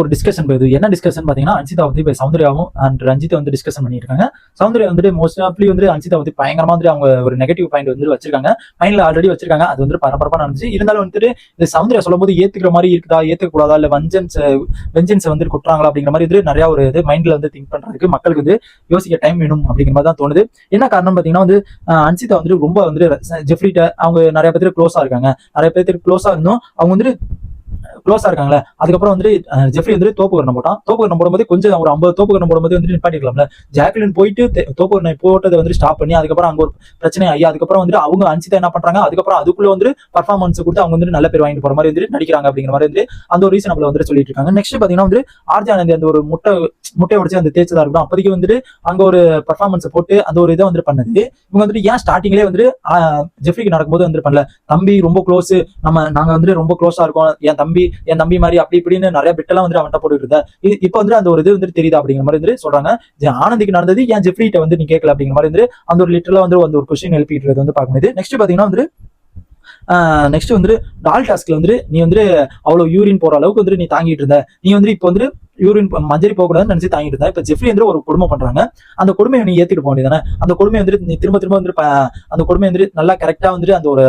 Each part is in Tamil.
ஒரு டிஸ்கஷன் போகுது என்ன டிஸ்கஷன் பார்த்தீங்கன்னா அன்சிதா வந்து இப்போ சௌந்தர்யாவும் அண்ட் ரஞ்சித் வந்து டிஸ்கஷன் பண்ணியிருக்காங்க. சௌந்தர்யா வந்துட்டு மோஸ்ட் ஆஃப்லி வந்து அன்சிதா வந்து பயங்கரமா வந்து அவங்க ஒரு நெகட்டிவ் பாயிண்ட் வந்து வச்சிருக்காங்க. மைண்ட்ல ஆல்ரெடி வச்சிருக்காங்க. அது வந்து பரபரப்பா நடந்துச்சு. இருந்தாலும் வந்துட்டு இந்த சௌந்தர்யா சொல்லும்போது ஏத்துக்கிற மாதிரி இருக்குதா? ஏத்துக்க கூடாதா இல்ல வஞ்சன்ஸ் வெஞ்சன்ஸ் வந்து குட்டுறாங்களா அப்படிங்கிற மாதிரி வந்து நிறைய ஒரு இது மைண்ட்ல வந்து திங்க் பண்றதுக்கு மக்களுக்கு வந்து யோசிக்க டைம் வேணும் அப்படிங்கிற மாதிரி தான் தோணுது. என்ன காரணம் பாத்தீங்கன்னா வந்து அன்சிதா வந்துட்டு ரொம்ப வந்து ஜெஃப்ரிட்ட அவங்க நிறைய பேர் க்ளோஸா இருக்காங்க. நிறைய பேர் க்ளோஸா இருந்தும் அவங்க வந்துட்டு க்ளோஸா இருக்காங்களே அதுக்கப்புறம் வந்து ஜெஃப்ரி வந்து தோப்பு கரணம் போட்டான். தோப்பு கரணம் போடும்போது கொஞ்சம் ஒரு ஐம்பது தோப்பு கரணம் போடும்போது வந்து நிப்பாட்டிக்கலாம்ல ஜாக்லின் போயிட்டு தோப்பு கரணம் போட்டதை வந்து ஸ்டாப் பண்ணி அதுக்கப்புறம் அங்க ஒரு பிரச்சனை ஆகி அதுக்கப்புறம் வந்து அவங்க அன்சிதா என்ன பண்றாங்க அதுக்கப்புறம் அதுக்குள்ள வந்து பர்ஃபார்மன்ஸ் கொடுத்து அவங்க வந்து நல்ல பேர் வாங்கிட்டு போற மாதிரி வந்து நடிக்கிறாங்க அப்படிங்கிற மாதிரி வந்து அந்த ஒரு ரீசன் வந்து சொல்லிட்டு இருக்காங்க. நெக்ஸ்ட் பாத்தீங்கன்னா வந்து ஆர்ஜி ஆனந்தி அந்த ஒரு முட்டை முட்டையை உடச்சு அந்த தேய்ச்சதா இருக்கட்டும் அப்போதைக்கு வந்துட்டு அங்க ஒரு பர்ஃபார்மன்ஸ் போட்டு அந்த ஒரு இதை வந்து பண்ணது. இவங்க வந்துட்டு ஏன் ஸ்டார்டிங்லேயே வந்து ஜெஃப்ரிக்கு நடக்கும்போது வந்து பண்ணல. தம்பி ரொம்ப க்ளோஸ் நம்ம நாங்க வந்து ரொம்ப க்ளோஸா இருக்கோம். என் தம்பி என் தம்பி மாதிரி அப்படி இப்படின்னு நிறைய பிட்டெல்லாம் வந்து அவன்கிட்ட போட்டுட்டு இருந்தா இது இப்போ வந்து அந்த ஒரு இது வந்து தெரியுதா அப்படிங்கிற மாதிரி வந்து சொல்றாங்க. ஆனந்திக்கு நடந்தது ஏன் ஜெஃப்ரிட்ட வந்து நீ கேட்கல அப்படிங்கிற மாதிரி வந்து அந்த ஒரு லிட்டரலா வந்து அந்த ஒரு கொஸ்டின் எழுப்பிட்டு வந்து பார்க்க முடியுது நெக்ஸ்ட் பாத்தீங்கன்னா வந்து நெக்ஸ்ட் வந்து டால் டாஸ்க்ல வந்து நீ வந்து அவ்வளவு யூரின் போற அளவுக்கு வந்து நீ தாங்கிட்டு இருந்த. நீ வந்து இப்போ வந்து யூரின் மஞ்சரி போகக்கூடாதுன்னு நினைச்சு தாங்கிட்டு இருந்தா. இப்ப ஜெஃப்ரி வந்து ஒரு கொடுமை பண்றாங்க. அந்த கொடுமையை நீ ஏத்திட்டு போக வேண்டியதானே அந்த கொடுமையை வந்துட்டு நீ திரும்ப திரும்ப வந்து அந்த கொடுமையை வந்துட்டு நல்லா கரெக்டா வந்துட்டு அந்த ஒரு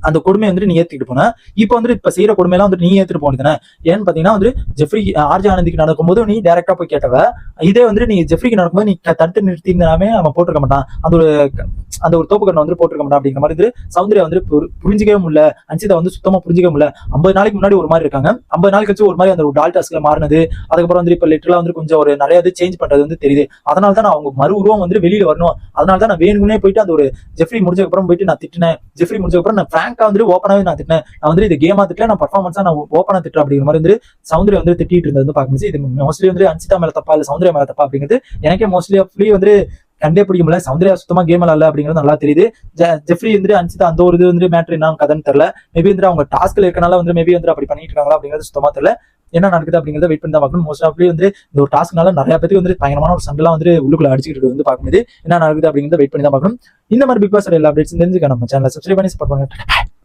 அந்த கொடுமை வந்துட்டு நீ ஏத்திட்டு போன. இப்போ வந்துட்டு இப்ப செய்யற கொடுமையெல்லாம் வந்துட்டு நீ ஏத்துட்டு போனதுதானே ஏன்னு பாத்தீங்கன்னா வந்து ஜெஃப்ரி ஆர்ஜி ஆனந்திக்கு நடக்கும்போது நீ டேரக்டா போய் கேட்டவ இதே வந்துட்டு நீ ஜெஃப்ரிக்கு நடக்கும்போது நீ தடுத்து தடுத்து நிறுத்தினாமே அவன் போட்டிருக்க மாட்டான். அந்த ஒரு அந்த ஒரு தோப்பு கண்ணை வந்து போட்டிருக்க மாட்டான் அப்படிங்கிற மாதிரி வந்து சௌந்தர்யா வந்து புரி- புரிஞ்சிக்கவே முடியல. அன்சிதா வந்து சுத்தமா புரிஞ்சிக்கவே முடியல. ஐம்பது நாளைக்கு முன்னாடி ஒரு மாதிரி இருக்காங்க. ஐம்பது நாள் கழிச்சு ஒரு மாதிரி அந்த ஒரு டால் டாஸ்க்ல மாறினது. அதுக்கப்புறம் வந்து இப்ப லிட்டரலா வந்து கொஞ்சம் ஒரு நிறைய இது சேஞ்ச் பண்றது வந்து தெரியுது. அதனால தான் நான் அவங்க மறு உருவம் வந்து வெளியில வரணும். அதனால தான் நான் வேணும்னே போயிட்டு அந்த ஒரு ஜெஃப்ரி முடிஞ்சதுக்கப்புறம் போயிட்டு நான் திட்டினேன். ஜெஃப்ரி முடிஞ்சதுக்கப்புறம் நான் ஃபிராங்கா வந்து ஓப்பனாவே நான் திட்டினேன். நான் வந்து இது கேமா திட்டல நான் பர்ஃபார்மன்ஸா நான் ஓப்பனா திட்டுறேன் அப்படிங்கிற மாதிரி வந்து சௌந்தர்யா வந்து திட்டிட்டு இருந்தது வந்து இது மோஸ்ட்லி வந்து அன்சிதா மேல தப்பா இல்ல சௌந்தர்யா மேல தப்பா அப்படிங்கிறது எனக்கே மோஸ்ட்லி அப்படி வந்து கண்டே பிடிக்க முடியல. சௌந்தர்யா சுத்தமா கேம் விளாடல அப்படிங்கிறது நல்லா தெரியுது. ஜெ- ஜெஃப்ரி வந்து அன்சிதா அந்த ஒரு இது வந்து மேட்ரு என்ன கதைன்னு தெரியல. மேபி வந்து அவங்க டாஸ்க்ல இருக்கனால வந்து மேபி வந்து அப்படி பண்ணிட்டு இருக்காங்களா அப்படிங்கிறது சுத்தமா தெரியல. என்ன நடக்குது அப்படிங்கறத வெயிட் பண்ணி தான் பார்க்கணும். மோஸ்ட் ஆஃப்லி வந்து இந்த ஒரு டாஸ்க்னால நிறைய பேருக்கு வந்து பயங்கரமான ஒரு சண்டைலாம் வந்து உள்ளுக்குள்ள அடிச்சுட்டு வந்து பார்க்க முடியுது என்ன நடக்குது அப்படிங்கறத வெயிட் பண்ணி தான் பார்க்கணும். இந்த மாதிரி பிக் பாஸ் எல்லா அப்டேட்ஸ் தெரிஞ்சுக்க நம்ம சேனலை சப்ஸ்கிரைப் பண்ணி சப்போர்ட் பண்ணுங்க.